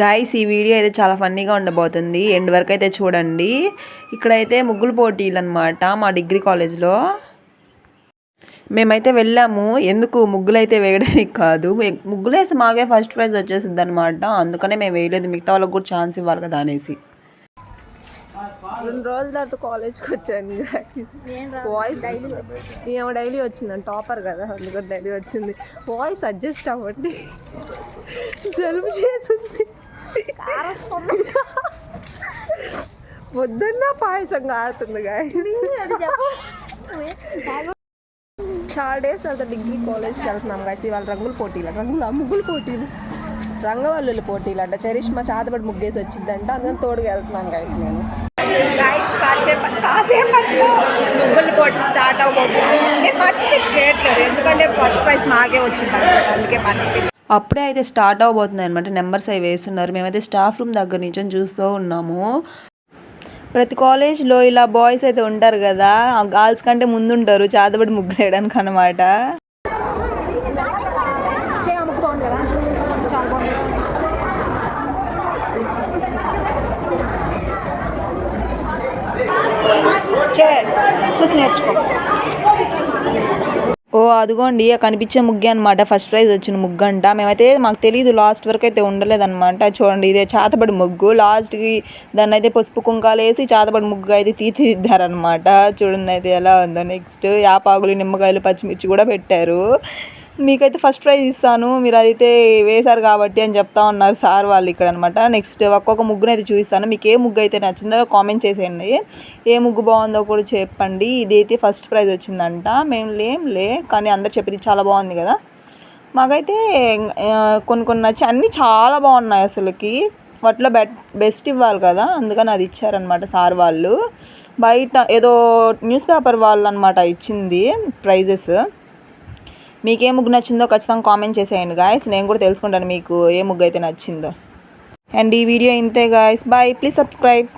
Guys ఈ video అయితే చాలా ఫన్నీగా ఉండబోతుంది. ఎండ్ వరకు అయితే చూడండి. ఇక్కడైతే ముగ్గులు పోటీలు అనమాట మా డిగ్రీ కాలేజ్లో మేమైతే వెళ్ళాము. ఎందుకు? ముగ్గులు అయితే వేయడానికి కాదు. ముగ్గులు వేస్తే మాకే ఫస్ట్ ప్రైజ్ వచ్చేసింది అనమాట అందుకనే మేము వేయలేదు. మిగతా వాళ్ళకి కూడా ఛాన్స్ ఇవ్వాలి కదా అనేసి. రెండు రోజుల తర్వాత కాలేజ్కి వచ్చాను వాయిస్ మేము డైలీ వచ్చిందండి టాపర్ కదా. అందుకని డైలీ వచ్చింది. వాయిస్ అడ్జస్ట్ అవ్వండి. జలుబు చేసింది. పొద్దున్న పాయసం ఆడుతుంది చాలా డేస్ తర్వాత డిగ్రీ కాలేజ్కి వెళ్తున్నాం గాయస్ ఇవాళ రంగుల పోటీలు రంగుల ముగ్గులు పోటీలు రంగవల్లుల పోటీలు అంట చరిష్మా చాతపడి ముగ్గేసి వచ్చిందంట అందుకని తోడుగా వెళ్తున్నాను గాయస్ నేను. గాయస్ కాసేపటి కాసేపట్లో ముగ్గుల పోటీ స్టార్ట్ అవ్వబోతుంది పార్టిసిపేట్ చేయట్లేదు. ఎందుకంటే ఫస్ట్ ప్రైజ్ మాకే వచ్చింది అనమాట అందుకే పార్టిసిపేట్ అప్పుడే అయితే స్టార్ట్ అవబోతుంది అనమాట. నెంబర్స్ అవి వేస్తున్నారు. మేమైతే స్టాఫ్ రూమ్ దగ్గర నుంచి చూస్తూ ఉన్నాము. ప్రతి కాలేజ్లో ఇలా బాయ్స్ అయితే ఉంటారు కదా గర్ల్స్ కంటే ముందు ఉంటారు చాతబడి ముగ్గులు వేయడానికి అనమాట చూసి నేర్చుకో. అదిగోండి కనిపించే ముగ్గు అనమాట ఫస్ట్ ప్రైజ్ వచ్చిన ముగ్గు అంట మేమైతే మాకు తెలియదు లాస్ట్ వరకు అయితే ఉండలేదన్నమాట. చూడండి ఇదే చాతబడి ముగ్గు. లాస్ట్కి దాన్ని అయితే పసుపు కుంకాలు వేసి చాతబడి ముగ్గు అయితే తీర్చిదిద్దారనమాట చూడండి అయితే ఎలా ఉందో. నెక్స్ట్ యాపాకులు నిమ్మకాయలు పచ్చిమిర్చి కూడా పెట్టారు. మీకైతే ఫస్ట్ ప్రైజ్ ఇస్తాను మీరు అయితే వేశారు కాబట్టి అని చెప్తా ఉన్నారు సార్ వాళ్ళు ఇక్కడ అనమాట నెక్స్ట్ ఒక్కొక్క ముగ్గును అయితే చూపిస్తాను. మీకు ఏ ముగ్గు అయితే నచ్చిందో కామెంట్ చేసేయండి. ఏ ముగ్గు బాగుందో కూడా చెప్పండి. ఇదైతే ఫస్ట్ ప్రైజ్ వచ్చిందంట. మేము లేం లే కానీ అందరు చెప్పింది చాలా బాగుంది కదా. మాకైతే కొన్ని కొన్ని నచ్చి అన్నీ చాలా బాగున్నాయి అసలుకి. వాటిలో బెట్ బెస్ట్ ఇవ్వాలి కదా. అందుకని అది ఇచ్చారనమాట సార్ వాళ్ళు. బయట ఏదో న్యూస్ పేపర్ వాళ్ళు అనమాట ఇచ్చింది ప్రైజెస్. మీకు ఏ ముగ్గు నచ్చిందో ఖచ్చితంగా కామెంట్ చేసేయండి గాయస్ నేను కూడా తెలుసుకుంటాను మీకు ఏ ముగ్గు అయితే నచ్చిందో. అండ్ ఈ వీడియో ఇంతే గాయస్ బాయ్ ప్లీజ్ సబ్స్క్రైబ్